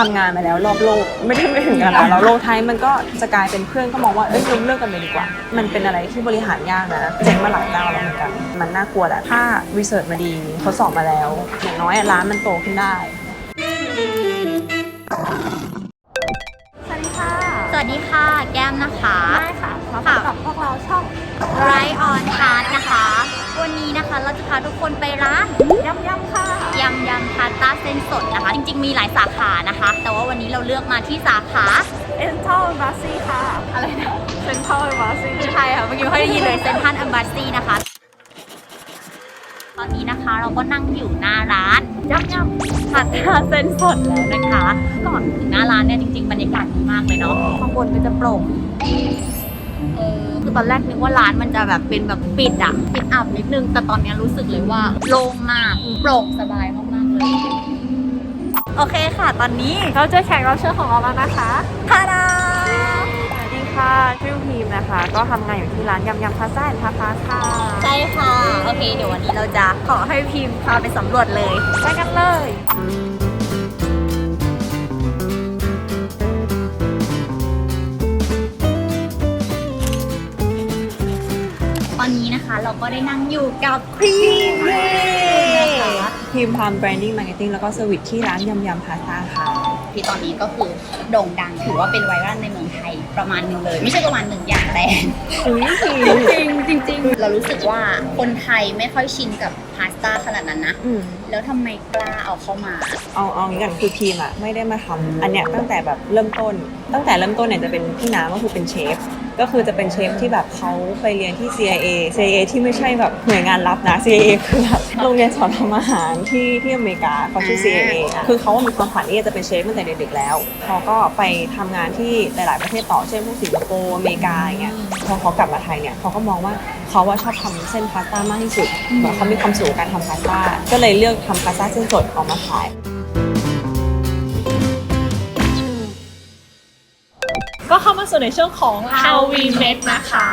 ทำงานมาแล้วรอบโลก ไม่ได้ไม่ถึงขนาดนั้นแล้วโลกไทยมันก็จะกลายเป็นเพื่อนก็มองว่าเอ้ยยกเลิกกันไปดีกว่า มันเป็นอะไรที่บริหารยากนะเจ๊งมาหลายเจ้าแล้วเหมือนกัน มันน่ากลัวแหละถ้ารีเสิร์ชมาดีทดสอบมาแล้ว อย่างน้อยร้านมันโตขึ้นได้ สวัสดีค่ะสวัสดีค่ะ แก้มนะคะ ได้ค่ะมาพบกับพวกเราช่อง ไรออนทาร์ตนะคะ วันนี้นะคะ เราจะพาทุกคนไปร้านยำยำๆค่ะยำยำพาสต้าเส้นสดนะคะ จริง ๆ มีหลายสาขานะคะ แต่ว่าวันนี้เราเลือกมาที่สาขา เอ็นทอลบาซีค่ะ อะไรนะเซนทรัลบาซีใช่ค่ะเมื่อกี้ไม่ค่อยได้ยินเลยเซนทันอัมบาซีนะคะ ตอนนี้นะคะเราก็นั่งอยู่หน้าร้านยำยพาสต้าเส้นสดแล้วนะคะ ก่อนถึงหน้าร้านเนี่ยจริง ๆ บรรยากาศดีมากเลยเนาะข้างบนก็จะโปร่งเออ คือตอนแรกนึกว่าร้านมันจะแบบเป็นแบบปิดอะปิดอับนิดนึง แต่ตอนนี้รู้สึกเลยว่าโล่งมากโปร่งสบายมากๆเลย โอเคค่ะ ตอนนี้ำเราเจอแขกรับเชิญของเราแล้วนะคะทาดาสวัสดีค่ะชื่อพีมนะคะ ก็ทำงานอยู่ที่ร้านยำยำพาซ่าพาพาค่ะ ใช่ค่ะ โอเค เดี๋ยววันนี้เราจะขอให้พิมพ์พาไปสำรวจเลย ไปกันเลย ตอนนี้นะคะ เราก็ได้นั่งอยู่กับครีมนะคะทีมทำ branding marketing แล้วก็ service ที่ร้านยำยำพาซ่าค่ะ ที่ตอนนี้ก็คือโด่งดังถือว่าเป็นไวรัลในเมืองไทยประมาณหนึ่งเลย ไม่ใช่ประมาณหนึ่งอย่างแต่อุ้ยพีจริงจริงๆเรารู้สึกว่าคนไทยไม่ค่อยชินกับพาสต้าขนาดนั้นนะ อืม แล้วทำไมกล้าเอาเข้ามา เอาเอางี้กันคือพีมอะไม่ได้มาทำอันเนี้ยตั้งแต่แบบเริ่มต้น ตั้งแต่เริ่มต้นเนี่ยจะเป็นพี่น้ำก็คือเป็นเชฟ ก็คือจะเป็นเชฟที่แบบเขาไปเรียนที่ CIA CIA ที่ไม่ใช่แบบหน่วยงานลับนะ CIA คือแบบโรงเรียนสอนทำอาหารที่ที่อเมริกาเขาชื่อ CIA อะคือเขามีความฝันที่จะเป็นเชฟตั้งแต่เด็กๆแล้วเขาก็ไปทำงานที่หลายๆประเทศต่อเช่นพวกสิงคโปร์อเมริกาอย่างเงี้ยพอเขากลับมาไทยเนี่ยเขาก็มองว่าเขาว่าชอบทำเส้นพาสต้ามากที่สุดเหมือนเขามีความสุขกับการทำพาสต้าก็เลยเลือกทำพาสต้าเส้นสดออกมาขาย สู่ในช่วงของ How We Met นะคะ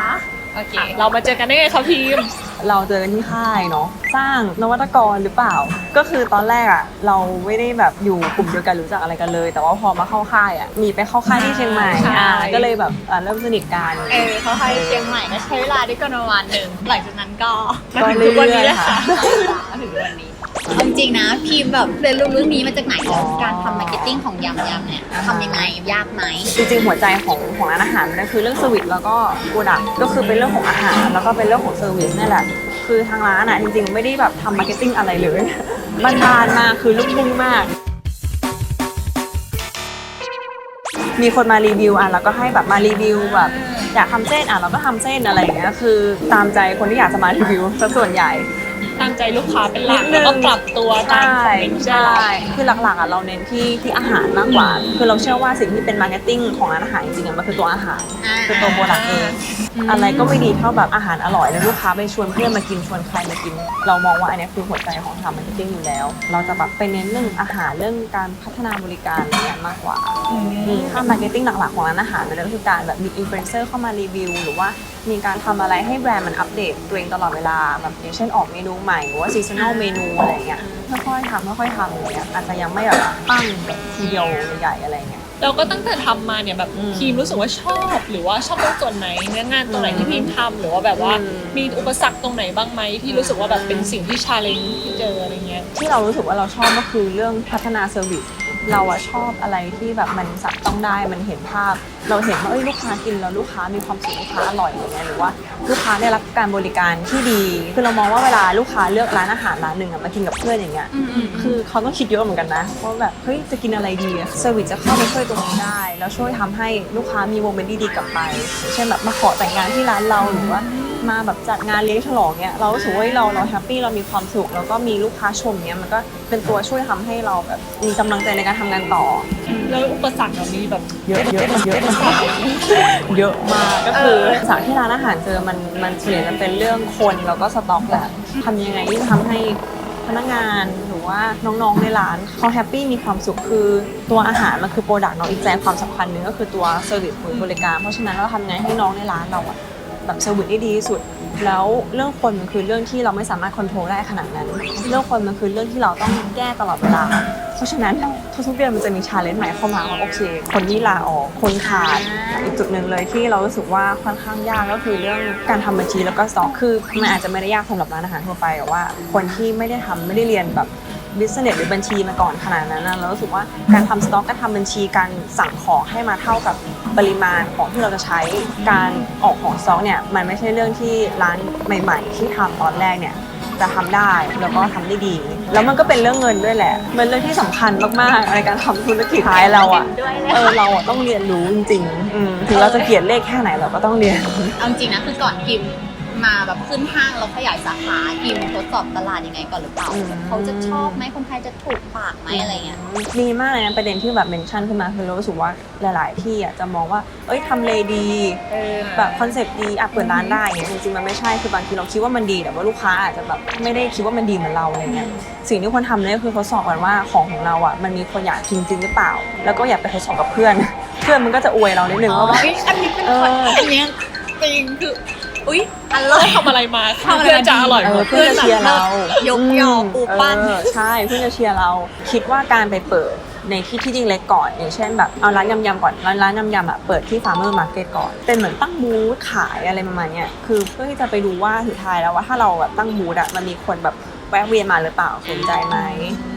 โอเค เรามาเจอกันได้ไงคะพิมเราเจอกันที่ค่ายเนาะสร้างนวัตกรหรือเปล่า ก็คือตอนแรกอะเราไม่ได้แบบอยู่กลุ่มเดียวกันรู้จักอะไรกันเลย แต่ว่าพอมาเข้าค่ายอะมีไปเข้าค่ายที่เชียงใหม่ใช่อ่าก็เลยแบบอ่าเริ่มสนิทกัน เออเขาไปเชียงใหม่ก็ใช้เวลาด้วยกันประมาณหนึ่งหลังจากนั้นก็ก็เรื่อยๆค่ะมาถึงวันนี้ เอาจริงๆนะ พิมพ์แบบเรียนรู้เรื่องนี้มาจากไหนอ๋อการทำมาร์เก็ตติ้งของยำยำเนี่ยทำยังไงยากไหม จริงๆหัวใจของของร้านอาหารมันคือเรื่องเซอร์วิสแล้วก็โปรดักก็คือเป็นเรื่องของอาหาร แล้วก็เป็นเรื่องของเซอร์วิสนี่แหละ คือทางร้านอะจริงๆ ไม่ได้แบบทำมาร์เก็ตติ้งอะไรเลยบ้านๆมากคือลูกทุ่งมาก มีคนมารีวิวอะเราก็ให้แบบมารีวิวแบบอยากทำเส้นอะเราก็ทำเส้นอะไรอย่างเงี้ยคือตามใจคนที่อยากจะมารีวิวซะส่วนใหญ่ ตามใจลูกค้าเป็นหลักนิดนึแล้วงก็ปรับตัวตามคอมเมนต์ใช่คือหลักๆอะเราเน้นที่ที่อาหารมากกว่า คือเราเชื่อว่าสิ่งที่เป็นมาร์เก็ตติ้งของร้านอาหารจริงๆอะมันคือตัวอาหารคือตัวโปรดักต์เองอะไรก็ไม่ดีเท่าแบบอาหารอร่อยแล้วลูกค้าไปชวนเพื่อนมากินชวนใครมากิน เรามองว่าอันเนี้ยคือหัวใจของทำมาร์เก็ตติ้งอยู่แล้ว เราจะแบบไปเน้นเรื่องอาหารเรื่องการพัฒนาบริการเนี่ยมากกว่าอืมถ้ามาร์เก็ตติ้งหลักๆของร้านอาหารมันก็คือการแบบมีอินฟลูเอนเซอร์เข้ามารีวิวหรือว่า มีการทำอะไรให้แบรนด์มันอัปเดตตัวเองตลอดเวลาแบบอย่างเช่นออกเมนูใหม่หรือว่าซีซันอลเมนูอะไรเงี้ยค่อยๆทำค่อยๆทำอะไรเงี้ยอาจจะยังไม่แบบตั้งแบบทีเดียวใหญ่ๆอะไรเงี้ยเราก็ตั้งแต่ทำมาเนี่ยแบบอืมพิมรู้สึกว่าชอบ หรือว่าชอบตรงส่วนไหนเนื้องานตรงไหนที่พิมทำหรือว่าแบบว่าอืมมีอุปสรรคตรงไหนบ้างไหมที่รู้สึกว่าแบบเป็นสิ่งที่ชาเลนจ์ที่เจออะไรเงี้ยที่เรารู้สึกว่าเราชอบก็คือเรื่องพัฒนาเซอร์วิส เราอะชอบอะไรที่แบบมันจับต้องได้มันเห็นภาพ เราเห็นว่าเอ้ยลูกค้ากินแล้วลูกค้ามีความสุขลูกค้าอร่อยอย่างเงี้ยหรือว่าลูกค้าได้รับการบริการที่ดี คือเรามองว่าเวลาลูกค้าเลือกร้านอาหารร้านหนึ่งอะมากินกับเพื่อนอย่างเงี้ยคือเขาต้องคิดเยอะเหมือนกันนะว่าแบบเฮ้ยจะกินอะไรดีอะเซอร์วิสจะเข้ามาช่วยตรงนี้ได้ แล้วช่วยทำให้ลูกค้ามีโมเมนต์ดีๆกลับไปอย่างเช่นแบบมาขอแต่งงานที่ร้านเราหรือว่า มาแบบจัดงานเลี้ยงฉลองเนี้ยเรารู้สึกว่าเฮ้ยเราเราแฮปปี้เรามีความสุขแล้วก็มีลูกค้าชมเนี้ยมันก็เป็นตัวช่วยทำให้เราแบบมีกำลังใจในการทำงานต่อ แล้วอุปสรรคเรามีแบบเยอะเยอะเยอะมากเยอะมากก็คือสากที่ร้านอาหารเจอมันมันส่วนใหญ่จะเป็นเรื่องคนแล้วก็สต็อกแหละทำยังไงที่จะทำให้พนักงานหรือว่าน้องๆในร้านเขาแฮปปี้มีความสุขคือตัวอาหารมันคือโปรดักต์เนาะอีกใจความสำคัญหนึ่งก็คือตัวเซอร์วิสหรือบริการ เพราะฉะนั้นเราทำไงให้น้องในร้านเราอะ แบบเซอร์วิสได้ดีที่สุด แล้วเรื่องคนมันคือเรื่องที่เราไม่สามารถควบคุมได้ขนาดนั้น เรื่องคนมันคือเรื่องที่เราต้องแก้ตลอดเวลา เพราะฉะนั้นทุกๆเดือนมันจะมีชาเลนจ์ใหม่เข้ามาว่าโอเค คนที่ลาออกคนขาดอีกจุดหนึ่งเลยที่เรารู้สึกว่าค่อนข้างยากก็คือเรื่องการทำบัญชีแล้วก็สต็อกคือมันอาจจะไม่ได้ยากสำหรับร้านอาหารทั่วไปแต่ว่า คนที่ไม่ได้ทำไม่ได้เรียนแบบ บิสเนสหรือบัญชีมาก่อนขนาดนั้นนะเรารู้สึกว่าการทำสต็อกการทำบัญชีการสั่งของให้มาเท่ากับปริมาณของที่เราจะใช้การออกของสต็อกเนี่ยมันไม่ใช่เรื่องที่ร้านใหม่ ๆ ที่ทำตอนแรกเนี่ยจะทำได้แล้วก็ทำได้ดี แล้วมันก็เป็นเรื่องเงินด้วยแหละ มันเรื่องที่สำคัญมากๆในการทำธุรกิจท้ายเราอะด้วยเลยเออเราอะต้องเรียนรู้จริงๆอืมถึงเราจะเกลียดเลขแค่ไหนเราก็ต้องเรียนเอาจริงนะคือก่อนกิม มาแบบขึ้นห้างแล้วขยายสาขากิมทดสอบตลาดยังไงก่อนหรือเปล่าอืมเขาจะชอบไหมคนไทยจะถูกปากไหมอะไรเงี้ยดีมากเลยนะประเด็นที่แบบเมนชั่นขึ้นมาคือเรารู้สึกว่าหลาย ๆ ที่อะจะมองว่า เอ้ยทำเลดีแบบคอนเซปต์ดีอะเปิดร้านได้เงี้ยจริง ๆ มันไม่ใช่คือบางทีเราคิดว่ามันดีแต่ว่าลูกค้าอาจจะแบบไม่ได้คิดว่ามันดีเหมือนเราอะไรเงี้ยสิ่งที่ควรทำเนี่ยก็คือทดสอบก่อนว่าของของเราอะมันมีคนอยากกินจริงหรือเปล่า แล้วก็อย่าไปทดสอบกับเพื่อน เพื่อนมันก็จะอวยเรานิดนึงอ๋อว่าแบบอันนี้เป็นเอออันเนี้ยจริงคืออุ้ย อร่เราอยทำอะไรมาทำอะไรมา เพื่อนจะอร่อยเอหมอด เพื่อนจะเชียร์เรายกยอปูปั้น เออใช่เพื่อนจะเชียร์เรา คิดว่าการไปเปิดในที่ที่จริงเล็กก่อนอย่างเช่นแบบเอาร้านยำๆก่อนร้านร้านยำๆอะเปิดที่ farmer market ก่อน เป็นเหมือนตั้งบูธขายอะไรประมาณเนี้ยคือเพื่อที่จะไปดูว่าสุดท้ายแล้วว่าถ้าเราแบบตั้งบูธอะมันมีคนแบบ แวะเวียนมาหรือเปล่าสนใจไหม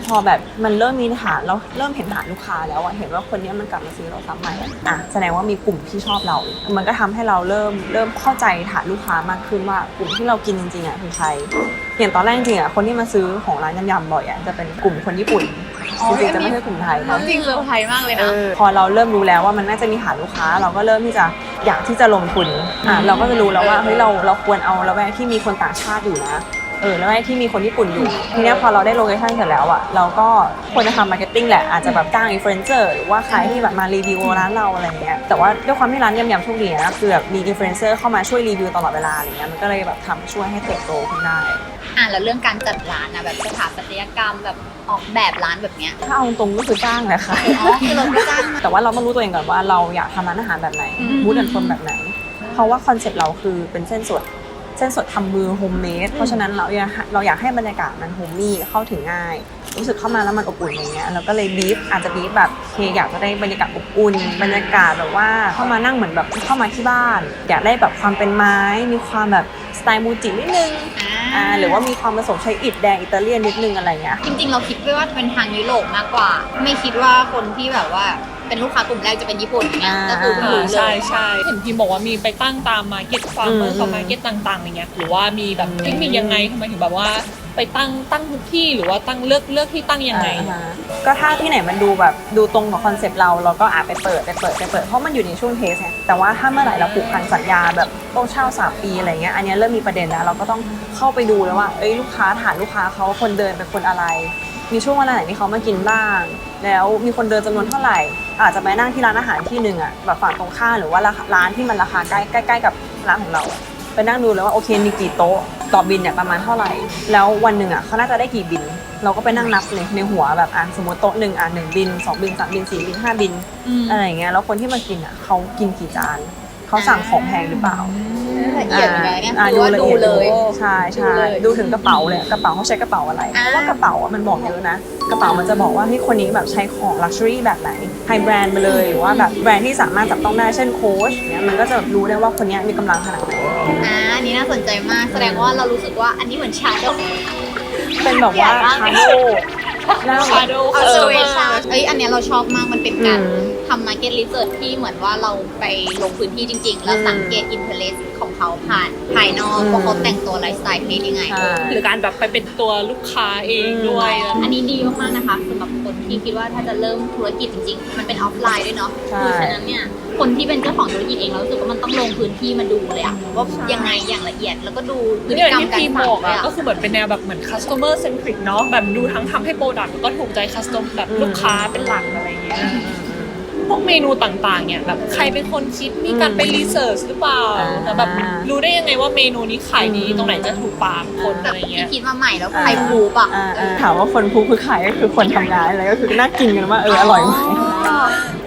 พอแบบมันเริ่มมีฐานเราเริ่มเห็นฐานลูกค้าแล้วอะเห็นว่าคนเนี้ยมันกลับมาซื้อเราซ้ำใหม่อะอะแสดงว่ามีกลุ่มที่ชอบเรา มันก็ทำให้เราเริ่มเริ่มเข้าใจฐานลูกค้ามากขึ้นว่ากลุ่มที่เรากินจริงๆอะคือใครอย่างตอนแรกจริงๆอะคนที่มาซื้อของร้านยำๆบ่อยอะจะเป็นกลุ่มคนญี่ปุ่นอ๋อจริงๆจะไม่ใช่กลุ่มไทยเขานะจริงเซอร์ไพรส์มากเลยเอนะอพอเราเริ่มรู้แล้วว่ามันน่าจะมีฐานลูกค้า เราก็เริ่มที่จะอยากที่จะลงทุนอะเราก็จะรู้แล้วว่าเฮ้ยเราเราควรเอาละแวกที่มีคนต่างชาติอยู่นะ เออแล้วแวกที่มีคนญี่ปุ่นอยู่ทีเนี้ยพอเราได้โลเคชั่นเสร็จแล้วอะเราก็ควรจะทำมาร์เก็ตติ้งแหละอาจจะแบบจ้างอินฟลูเอนเซอร์หรือว่าใครที่แบบมารีวิวร้านเราอะไรเงี้ยแต่ว่าด้วยความที่ร้านยำๆโชคดีนะคือแบบมีอินฟลูเอนเซอร์เข้ามาช่วยรีวิวตลอดเวลาอะไรเงี้ยมันก็เลยแบบทำช่วยให้เติบโตขึ้นได้อะแล้วเรื่องการจัดร้านอะแบบสถาปัตยกรรมแบบออกแบบร้านแบบเนี้ยถ้าเอาตรงก็คือจ้างแหละค่ะอ๋อคือเราก็จ้างมาแต่ว่าเราต้องรู้ตัวเองก่อนว่าเราอยากทำร้านอาหารแบบไหนอืมมูดแอนโทนแบบไหน เพราะว่าคอนเซ็ปต์เราคือเป็นเส้นสด เส้นสดทำมือโฮมเมดเพราะฉะนั้นเราอยากเราอยากให้บรรยากาศมันโฮมมี่เข้าถึงง่าย รู้สึกเข้ามาแล้วมันอบอุ่นอย่างเงี้ยเราก็เลยบีฟอาจจะบีฟแบบเคอยากจะได้บรรยากาศอบอุ่น บรรยากาศแบบว่าเข้ามานั่งเหมือนแบบเข้ามาที่บ้าน อยากได้แบบความเป็นไม้ มีความแบบสไตล์มูจินิดนึงอ่าหรือว่ามีความผสมใช้อิฐแดงอิตาเลียนนิดนึงอะไรเงี้ยจริงๆเราคิดไว้ว่าจะเป็นทางยุโรปมากกว่า ไม่คิดว่าคนที่แบบว่า เป็นลูกค้ากลุ่มแรกจะเป็นญี่ปุ่นอย่างเงี้ยอ่าก็คืออ่ารู้เลใช่ย ใช่เห็นพี่บอกว่ามีไปตั้งตามมาร์เก็ตฟาร์มเมออืร์มกับมาร์เก็ตต่างๆอย่างเงี้ยหรือว่ามีแบบเทคนิคยังไงทำไมถึงแบบว่า ไปตั้งตั้งทุกที่หรือว่าตั้งเลือกเลือกที่ตั้งยังไง อ่าฮะก็ถ้าที่ไหนมันดูแบบดูตรงกับคอนเซปต์เราเราก็อาจไปเปิดไปเปิดไปเปิดเพราะมันอยู่ในช่วงเทสไงแต่ว่าถ้าเมื่อไหร่เราผูกพันสัญญาแบบต้องเช่าสามปีอะไรเงี้ยอันเนี้ยเริ่มมีประเด็นแล้วเราก็ต้องเข้าไปดูแล้วว่าเอ้ยลูกค้าฐานลูกค้าเขาคนเดินเป็นคนอะไร มีช่วงเวลาไหนที่เขามากินบ้าง แล้วมีคนเดินจำนวนเท่าไหร่ อาจจะไปนั่งที่ร้านอาหารที่หนึ่งอะแบบฝั่งตรงข้ามหรือว่าราคาร้านที่มันราคาใกล้ใกล้ใกล้กับร้านของเราอะไปนั่งดูแล้วว่าโอเคมีกี่โต๊ะต่อบินเนี่ยประมาณเท่าไหร่ แล้ววันหนึ่งอะเขาน่าจะได้กี่บิน เราก็ไปนั่งนับเลยในหัวแบบอะสมมติโต๊ะหนึ่งอะหนึ่งบินสองบินสามบินสี่บินห้าบินอืมอะไรอย่างเงี้ยแล้วคนที่มากินอะเขากินกี่จานเขาสั่งของแพงหรือเปล่า ละเอียดเหมือนกันเนี่ยอ่าคือว่าละดูอีดเลยใช่ดูใช่เลยดูถึงกระเป๋าเลยกระเป๋าเขาใช้กระเป๋าอะไรอ่าเพราะว่ากระเป๋าอะมันบอกเยอะนะ กระเป๋ามันจะบอกว่าที่คนนี้แบบใช้ของลักชัวรี่แบบไหนไฮแบรนด์ไปเลยหรือว่าแบบแบรนด์ที่สามารถจับต้องได้เช่นโค้ชเนี้ยมันก็จะแบบรู้ได้ว่าคนเนี้ยมีกำลังขนาดไหนอ่าอันนี้น่าสนใจมากแสดงว่าเรารู้สึกว่าอันนี้เหมือนชาโดว์เป็นแบบว่าใหญ่มากชาโดหน้าแบบ Shadow เอาเอเซอเวชันเอ้ยอันเนี้ยเราชอบมากมันเป็นการอืมทำมาร์เก็ตรีเสิร์ชที่เหมือนว่าเราไปลงพื้นที่จริง ๆ แล้วอืมสังเกตอินเทอร์เน็ของ เขาผ่านภายนอกอืม ว่าเขาแต่งตัวไลฟ์สไตล์เพศยังไง ใช่ หรือการแบบไปเป็นตัวลูกค้าเองด้วยอันนี้ดีมากๆนะคะสำหรับคนที่คิดว่าถ้าจะเริ่มธุรกิจจริงๆ มันเป็นออฟไลน์ด้วยเนาะใช่ คือฉะนั้นเนี่ยคนที่เป็นเจ้าของธุรกิจเองเรารู้สึกว่ามันต้องลงพื้นที่มาดูเลยอะว่ายังไงอย่างละเอียดแล้วก็ดูพฤเนี่ติยกรรมที่การพี่บสั่งอกด้วยอะ อะก็คือเหมือนเป็นแนวแบบเหมือน customer centric เนาะแบบดูทั้งทำให้โปรดักต์แล้วก็ถูกใจ custom แบบลูกค้าเป็นหลักอะไรเงี้ย พวกเมนูต่างๆเนี่ยแบบใครเป็นคนคิดมีการไปรีเสิร์ชหรือเปล่าอ่าแล้วแบบรู้ได้ยังไงว่าเมนูนี้ขายดีตรงไหนจะถูกปากคนแบอะบไรที่เงี้ยคิดมาใหม่แล้วใครบูปอะอ่าอ่าถามว่าคนพูคือใครก็คือคนทำงานอะไรก็คือน่ากินกันว่าเอออร่อยไหม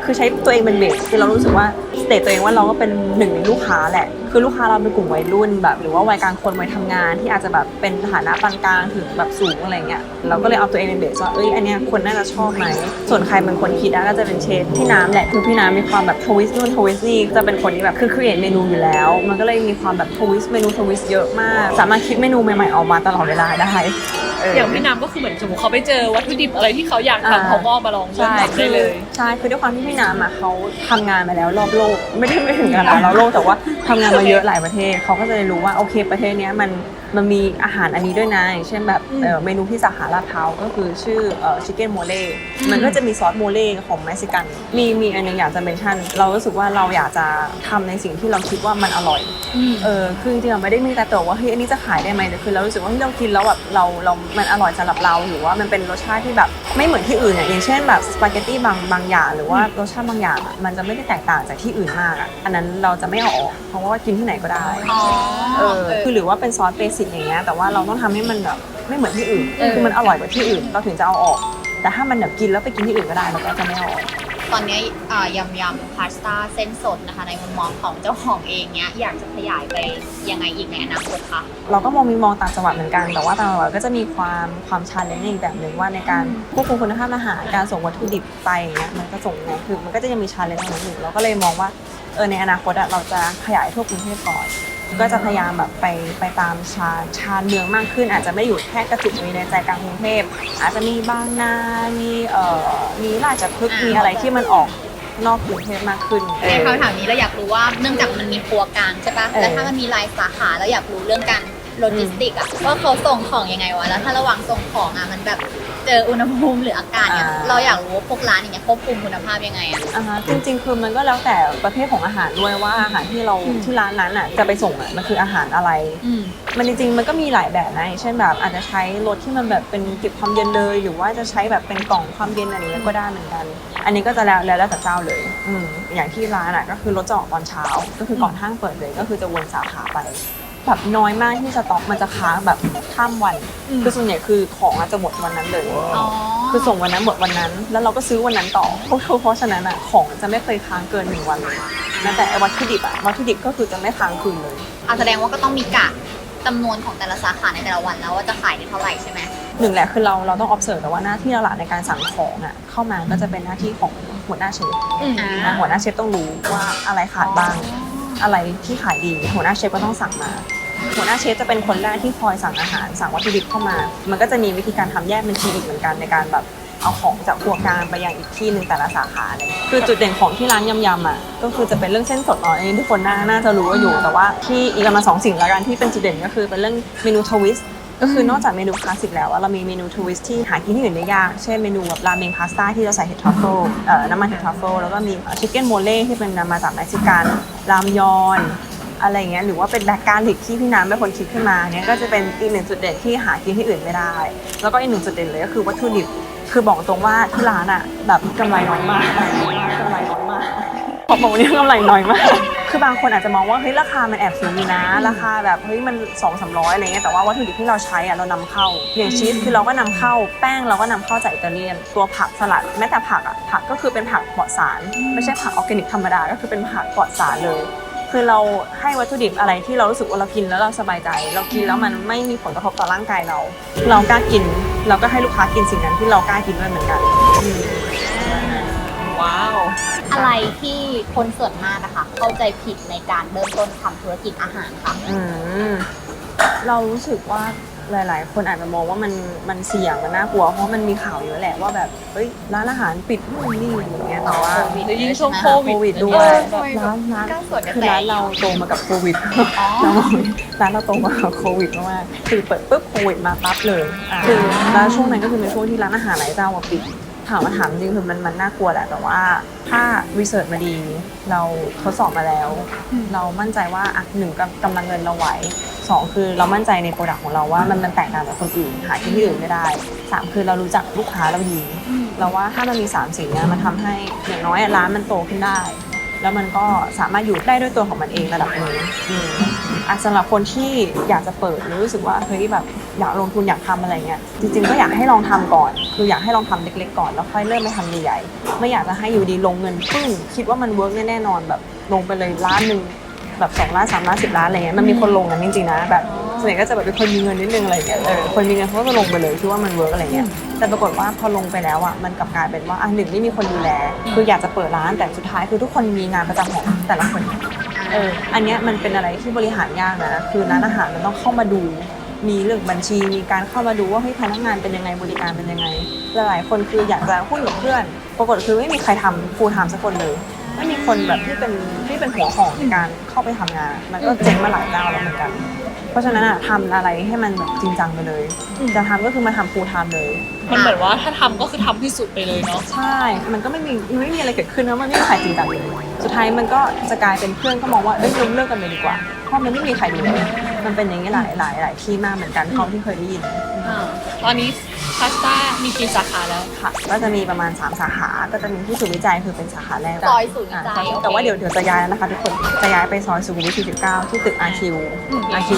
คือใช้ตัวเองเป็นเบสคือเรารู้สึกว่าสเตตตัวเองว่าเราก็เป็นหนึ่งในลูกค้าแหละ คือลูกค้าเราเป็นกลุ่มวัยรุ่นแบบ หรือว่าวัยกลางคนวัยทำงาน ที่อาจจะแบบเป็นฐานะปานกลางถึงแบบสูงอะไรเงี้ยเราก็เลยเอาตัวเองเป็นเบสว่าเอ้ยอันเนี้ยคนน่าจะชอบไหมส่วนใครเป็นคนคิดนะก็จะเป็นเชฟพี่น้ำแหละคือพี่น้ำมีความแบบทวิสต์นู่นทวิสต์นี่จะเป็นคนที่แบบคือครีเอทเมนูอยู่แล้ว มันก็เลยมีความแบบทวิสต์เมนูทวิสต์เยอะมาก สามารถคิดเมนูใหม่ๆออกมาตลอดเวลาได้เอย่างพี่น้ำก็คือเหมือนสมมติเขาไปเจอวัตถุดิบอะไรที่เขาอยากอ่าทำเขาก็เอามาลองเริ่มใช่ทำได้เลยใช่คือด้วยความที่พี่น้ำอะเขาทำงานมาแล้วรอบโลกไม่ได้ไม่ถึงขนาดรอบโลกแต่ว่าทำงานมาเยอะหลายประเทศเขาก็จะได้รู้ว่าโอเคประเทศเนี้ยมัน มันมีอาหารอันนี้ด้วยนะอย่างเช่นแบบอืมเอ่อเมนูที่สาขาลาดพร้าวก็คือชื่อเอ่อชิคเก้นโมเล่มันก็จะมีซอสโมเล่ของเม็กซิกันมีมีอันหนึงอยากจะเมนชั่น เรารู้สึกว่าเราอยากจะทำในสิ่งที่เราคิดว่ามันอร่อยเออคือจริงๆเราไม่ได้มีแต่ตัวว่าเฮ้ยอันนี้จะขายได้ไหมแต่คือเรารู้สึกว่าเฮ้ยเรากินแล้วแบบเราเรามันอร่อยสำหรับเราหรือว่ามันเป็นรสชาติที่แบบไม่เหมือนที่อื่นอะอย่างเช่นแบบสปาเกตตี้บางบางอย่างหรือว่ารสชาติบางอย่างอะมันจะไม่ได้แตกต่างจากที่อื่นมากอะอันนั้นเราจะไม่เอาออกเพราะว่ากินที่ไหนก็ได้อ๋อเออคือหรือว่าเป็นซอสเบสิกอย่างเงี้ยแต่ว่าเราต้องทำให้มันแบบไม่เหมือนที่อื่น เออ คือมันอร่อยกว่าที่อื่นเราถึงจะเอาออก แต่ถ้ามันแบบกินแล้วไปกินที่อื่นก็ได้เราก็จะไม่เอาออก ตอนนี้อ่ายำยำพาสต้าเส้นสดนะคะ ในมุมมองของเจ้าของเองเนี้ยอยากจะขยายไปยังไงอีกในอนาคตคะ เราก็มองมีมองต่างจังหวัดเหมือนกัน แต่ว่าต่างจังหวัดก็จะมีความความชันเลนอีกแบบหนึ่งว่าในการควบคุมคุณภาพอาหารการส่งวัตถุดิบไปอย่างเงี้ยมันก็ส่งไงคือมันก็จะยังมีชันเลนตรงนั้นอยู่เราก็เลยมองว่าเออในอนาคตอะเราจะขยายทั่วกรุงเทพก่อน ก็จะพยายามแบบไปไปตามชานชานเมืองมากขึ้น อาจจะไม่อยู่แค่กระจุกอยู่ในใจกลางกรุงเทพอาจจะมีบางนา มีเอ่อมีราชพฤกษ์มีอะไรที่มันออกนอกกรุงเทพมากขึ้นเอในอ คำถามนี้เราอยากรู้ว่าเนื่องจากมันมีครัวกลางใช่ปะเออ แล้วถ้ามันมีรายสาขาเราอยากรู้เรื่องการ โลจิสติกอะว่าเขาส่งของยังไงวะแล้วถ้าระหว่างส่งของอะมันแบบเจออุณหภูมิหรืออากาศเนี่ยเราอยากรู้ว่าพวกร้านอย่างเงี้ยควบคุมคุณภาพยังไงอะ อ่าฮะจริงๆ คือมันก็แล้วแต่ประเภทของอาหารด้วยว่าอาหารที่เราอืม ที่ร้านนั้นอะจะไปส่งอะมันคืออาหารอะไร อืม มันจริงๆมันก็มีหลายแบบนะอย่างเช่นแบบอาจจะใช้รถที่มันแบบเป็นเก็บความเย็นเลย หรือว่าจะใช้แบบเป็นกล่องความเย็นอะไรนี้ก็ได้เหมือนกัน อันนี้ก็จะแล้วแล้วแต่เจ้าเลยอืมอย่างที่ร้านอะก็คือรถจะออกตอนเช้า ก็คือก่อนห้างเปิดเลยก็คือจะวนสาขาไป แบบน้อยมากที่สต็อกมันจะค้างแบบข้ามวันอืมคือส่วนใหญ่คือของอาจจะหมดวันนั้นเลยอ๋อคือส่งวันนั้นหมดวันนั้น แล้วเราก็ซื้อวันนั้นต่อเพราะเพราะฉะนั้นอะของจะไม่เคยค้างเกินหนึ่งวันเลยแม้แต่ไอ้วัตถุดิบอะวัตถุดิบก็คือจะไม่ค้างคืนเลยอาแสดงว่าก็ต้องมีกะจำนวนของแต่ละสาขาในแต่ละวันแล้วว่าจะขายได้เท่าไหร่ใช่ไหมหนึ่งแหละคือเราเราต้อง observe แต่ว่าหน้าที่เราหลักในการสั่งของอะเข้ามาก็จะเป็นหน้าที่ของหัวหน้าเชฟอืมอ่านะหัวหน้าเชฟต้องรู้ว่าอะไรขาดบ้าง อะไรที่ขายดี หัวหน้าเชฟก็ต้องสั่งมา หัวหน้าเชฟจะเป็นคนแรกที่คอยสั่งอาหาร สั่งวัตถุดิบเข้ามา มันก็จะมีวิธีการทำแยกเป็นทีอีกเหมือนกันในการแบบเอาของจากครัวกลางไปยังอีกที่หนึ่งแต่ละสาขาเลยคือจุดเด่นของที่ร้านยำยำอะก็คือจะเป็นเรื่องเส้นสดเนาะอันนี้ทุกคนน่าน่าจะรู้ว่าอยู่แต่ว่าที่อีกประมาณสองสิ่งละกันที่เป็นจุดเด่นก็คือเป็นเรื่องเมนูทวิสต์ ก็คือนอกจากเมนูคลาสสิกแล้วเรามีเมนูทวิสต์ที่หากินที่อื่นได้ยาก เช่นเมนูแบบราเมงพาสต้าที่เราใส่เห็ดทรัฟเฟิลเอ่อน้ำมันเห็ดทรัฟเฟิลแล้วก็มีชิคเก้นโมเล่ที่เป็นนำมาจากเม็กซิกันรามยอนอะไรเงี้ยหรือว่าเป็นแบล็กการลิกที่พี่น้ำเป็นคนคิดขึ้นมาเนี่ยก็จะเป็นอีกหนึ่งจุดเด่นที่หากินที่อื่นไม่ได้ แล้วก็อีกหนึ่งจุดเด่นเลยก็คือวัตถุดิบคือบอกตรงว่าที่ร้านอะแบบกำไรน้อยมากกำไรน้อยมากขอบอกวันนี้กำไรน้อยมาก คือบางคนอาจจะมองว่าเฮ้ยราคามันแอบสูงอยู่นะ ราคาแบบเฮ้ยมันสองสามร้อยอะไรเงี้ยแต่ว่าวัตถุดิบที่เราใช้อะเรานำเข้าอย่างชีสคือเราก็นำเข้าแป้งเราก็นำเข้าจากอิตาเลียน ตัวผักสลัดแม้แต่ผักอะผักก็คือเป็นผักปลอดสาร ไม่ใช่ผักออร์แกนิกธรรมดาก็คือเป็นผักปลอดสารเลย คือเราให้วัตถุดิบอะไรที่เรารู้สึกว่าเรากินแล้วเราสบายใจ เรากินแล้วมันไม่มีผลกระทบต่อร่างกายเรา เรากล้ากิน เราก็ให้ลูกค้ากินสิ่งนั้นที่เรากล้ากินด้วยเหมือนกันอืม ว้าว อะไรที่คนส่วนมากนะคะ เข้าใจผิดในการเริ่มต้นทำธุรกิจอาหารค่ะอืมเรารู้สึกว่าหลาย ๆ คนอาจจะมองว่ามันมันเสี่ยงมันน่ากลัว เพราะมันมีข่าวเยอะแหละว่าแบบเฮ้ยร้านอาหารปิดนู่นนี่อย่างเงี้ยแต่ว่าแล้วยิ่งช่วงโควิดโควิดด้วเอยอแบบร้านร้านก้าวสวนกระแสคือร้านเราโตมากับโควิดอ๋อเรามองร้านเราโตมากับโควิดมากๆคือเปิดปุ๊บโควิดมาปั๊บเลยอ่าคือแล้วช่วงนั้นก็คือเป็นช่วงที่ร้านอาหารหลายเจ้าอะปิด ถามมาถามจริงคือมันมันน่ากลัวแหละแต่ว่าถ้ารีเสิร์ชมาดี เราทดสอบมาแล้ว เรามั่นใจว่าอะหนึ่งกำกำลังเงินเราไหวสองคือเรามั่นใจในโปรดักต์ของเราว่ามันมันแตกต่างจากคนอื่นหาที่ที่อื่นไม่ได้สามคือเรารู้จักลูกค้าเราดีเราว่าถ้ามันมีสามสิ่งเนี้ยมันทำให้อย่างน้อยร้านมันโตขึ้นได้ แล้วมันก็สามารถอยู่ได้ด้วยตัวของมันเองระดับหนึ่งอืมอะสำหรับคนที่อยากจะเปิดหรือรู้สึกว่าเฮ้ยแบบอยากลงทุนอยากทำอะไรเงี้ยจริงๆก็อยากให้ลองทำก่อน คืออยากให้ลองทำเล็กๆก่อนแล้วค่อยเริ่มไปทำใหญ่ๆไม่อยากจะให้อยู่ดีลงเงินปึ้งคิดว่ามันเวิร์กแน่ๆนอนแบบลงไปเลยล้านหนึ่งแบบสองล้านสามล้านสิบล้านอะไรเงี้ยมันมีคนลงกันจริงๆนะแบบ ส่วนใหญ่ก็จะแบบเป็นคนมีเงินนิดนึงอะไรเงี้ยเออคนมีเงินเขาก็จะลงไปเลยคิดว่ามันเวิร์กอะไรเงี้ยแต่ปรากฏว่าพอลงไปแล้วอะมันกลับกลายเป็นว่าอะหนึ่งไม่มีคนดูแล คืออยากจะเปิดร้านแต่สุดท้ายคือทุกคนมีงานประจำของแต่ละคนเอออันเนี้ยมันเป็นอะไรที่บริหารยากนะคือร้านอาหารมันต้องเข้ามาดูมีเรื่องบัญชีมีการเข้ามาดูว่าเฮ้ยพนักงานเป็นยังไงบริการเป็นยังไง หลายๆคนคืออยากจะหุ้นกับเพื่อน ปรากฏคือไม่มีใครทำฟูลไทม์สักคนเลยไม่มีคนแบบที่เป็นที่เป็นหัวหอกในการเข้าไปทำงาน มันก็เจ๊งมาหลายเจ้าแล้วเหมือนกัน เพราะฉะนั้นอะทำอะไรให้มันแบบจริงจังไปเลย จะทำก็คือมาทำฟูลไทม์เลย มันเหมือนว่าถ้าทำก็คือทำที่สุดไปเลยเนาะ ใช่ มันก็ไม่มีมันไม่มีอะไรเกิดขึ้นนะมันไม่มีใครจริงจังเลย สุดท้ายมันก็จะกลายเป็นเพื่อนก็มองว่าเอ้ยล้มเลิกกันเลยดีกว่า เพราะมันไม่มีใครดูเลย มันเป็นอย่างนี้หลายหลายหลายที่มากเหมือนกันเท่าที่เคยได้ยินตอนนี้พาสต้ามีกี่สาขาแล้ว ค่ะ ก็จะมีประมาณ 3 สาขา ก็จะมีที่ศูนย์วิจัยคือเป็นสาขาแรกซอยศูนย์วิจัยอ่าโอเคแต่ว่าเดี๋ยวเดี๋ยวจะย้ายแล้วนะคะทุกคน จะย้ายไปซอยสุขุมวิท49 ที่ตึก RQ RQ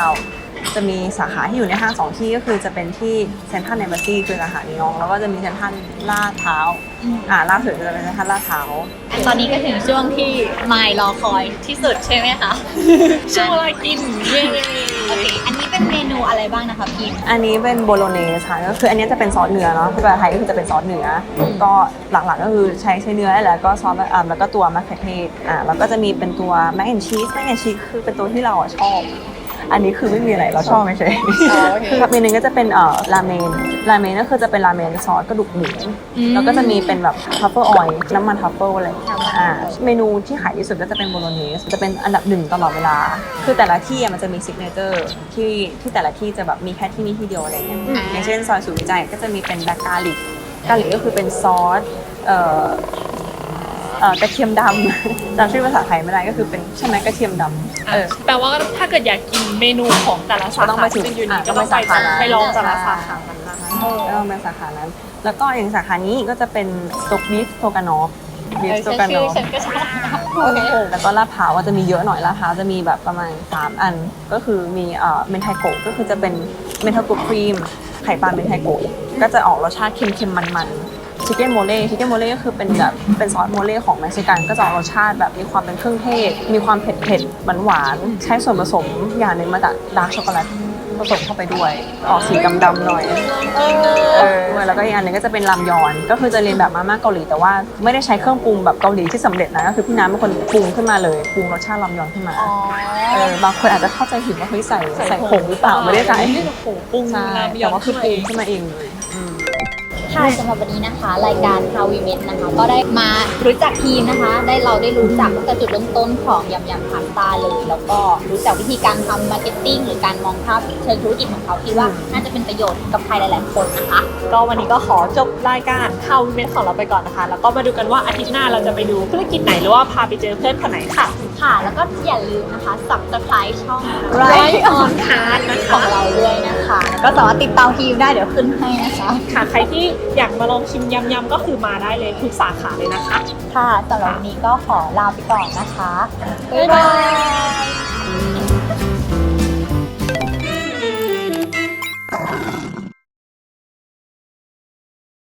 49 จะมีสาขาที่อยู่ในห้างสองที่ก็คือจะเป็นที่เซ็นทรัลเนเบอร์ซี่คือสาขานิยองแล้วก็จะมีเซ็นทรัลลาดพร้าวอ่าล่าสุดจะเป็นเซ็นทรัลลาดพร้าวตอนนี้ก็ถึงช่วงที่มายรอคอยที่สุดใช่ไหมคะ ช่วงเวลากินเย้โอเคอันนี้เป็นเมนูอะไรบ้างนะคะพิมอันนี้เป็นโบโลเนสค่ะก็คืออันนี้จะเป็นซอสเนื้อเนาะภาษาไทยก็คือจะเป็นซอสเนื้ออมก็หลักๆก็คือใช้ใช้เนื้อนี่แหละก็ซอสอ่าแล้วก็ตัวมะเขือเทศอ่าแล้วก็จะมีเป็นตัวแมกแอนชีสแมกแอนชีสคือเป็นตัวที่เราอะชอบ อันนี้คือไม่มีอะไรเราชอบไม่ใช่คือเมนูก็จะเป็นเอ่อราเมนราเมนก็คือจะเป็นราเมนซอสกระดูกหมูแล้วก็จะมีเป็นแบบทัฟเฟิลออยล์น้ำมันทัฟเฟิลอะไรอย่างเงี้ยอ่าเมนูที่ขายที่สุดก็จะเป็นโบโลเนสจะเป็นอันดับหนึ่งตลอดเวลา คือแต่ละที่อะมันจะมีซิกเนเจอร์ที่ที่แต่ละที่จะแบบมีแค่ที่นี่ที่เดียวอะไรเงี้ยอย่างเช่นซอยสุวิจัยก็จะมีเป็นแบล็กกาลิกกาลิกก็คือเป็นซอสเอ่อ เอ่อกระเทียมดำ จำชื่อภาษาไทยไม่ได้ก็คือเป็นใช่ไหมกระเทียมดำเออ แปลว่าถ้าเกิดอยากกินเมนูของแต่ละสาก็ต้องขาไปถึงที่เป็นยูนิอะคก็ต้องไปต้องไปสาขานั้นไปลองแต่ละสาขานั้นก็ต้องเป็นสาขานั้น แล้วก็อย่างสาขานี้ก็จะเป็นสโตกบีฟโตกานอฟบีฟโตกานชื่ออฟฉันก็ชอบโอเคแล้วก็ลาดพร้าวก็จะมีเยอะหน่อยลาดพร้าวจะมีแบบประมาณ 3 อัน ก็คือมีเอ่อเมนไทโกะก็คือจะเป็นเมนไทโกะครีมไข่ปลาเมนไทโกะก็จะออกรสชาติเค็มๆมันๆ ชิคเก้นโมเล่ชิคเก้นโมเล่ก็คือเป็นแบบเป็นซอสโมเล่ของเม็กซิกันก็จะออกรสชาติแบบมีความเป็นเครื่องเทศ มีความเผ็ดๆหวานๆใช้ส่วนผสมอย่างหนึ่งมาจากดาร์กช็อกโกแลตผสมเข้าไปด้วย ออกสีดำๆหน่อยเออแล้วก็อีกอันหนึงก็จะเป็นรามยอน ก็คือจะเรียนแบบมาม่าเกาหลีแต่ว่าไม่ได้ใช้เครื่องปรุงแบบเกาหลีที่สำเร็จนะก็คือพี่น้ำเป็นคนปรุงขึ้นมาเลยปรุงรสชาติรามยอนขึ้นมาอ๋อเออบางคนอาจจะเข้าใจผิดว่าเฮ้ยใส่ใส่ผงหรือเปล่าไม่ได้ใส่ไม่ได้ผงปรุงใช่รามยแต่อนว่าคือปรุงขึ้ขึ้นนมามาเองเลยอืม ค่ะสำหรับวันนี้นะคะ รายการ How We Met นะคะ ก็ได้มารู้จักทีมนะคะ ได้เราได้รู้จักตั้งแต่จุดเริ่มต้นของยำยำพาสต้าเลย แล้วก็รู้จักวิธีการทำมาร์เก็ตติ้งหรือการมองภาพเชิงธุรกิจของเขาที่ว่าน่าจะเป็นประโยชน์กับใครหลาย ๆ คนนะคะ ก็วันนี้ก็ขอจบรายการเข้าเมนของเราไปก่อนนะคะ แล้วก็มาดูกันว่าอาทิตย์หน้าเราจะไปดูธุรกิจไหนหรือว่าพาไปเจอเพื่อนคนไหนค่ะ ค่ะ แล้วก็อย่าลืมนะคะ subscribe ช่อง Right on Card นะของคะเราด้วยนะคะแล้ว ก็สามารถติดตามทีมได้เดี๋ยวขึ้นให้นะคะค่ะใครที่อยากมาลองชิมยำๆก็คือมาได้เลยทุกสาขาเลยนะคะ ค่ะสำหรับวันนี้ก็ขอลาไปก่อนนะคะ บ๊ายบาย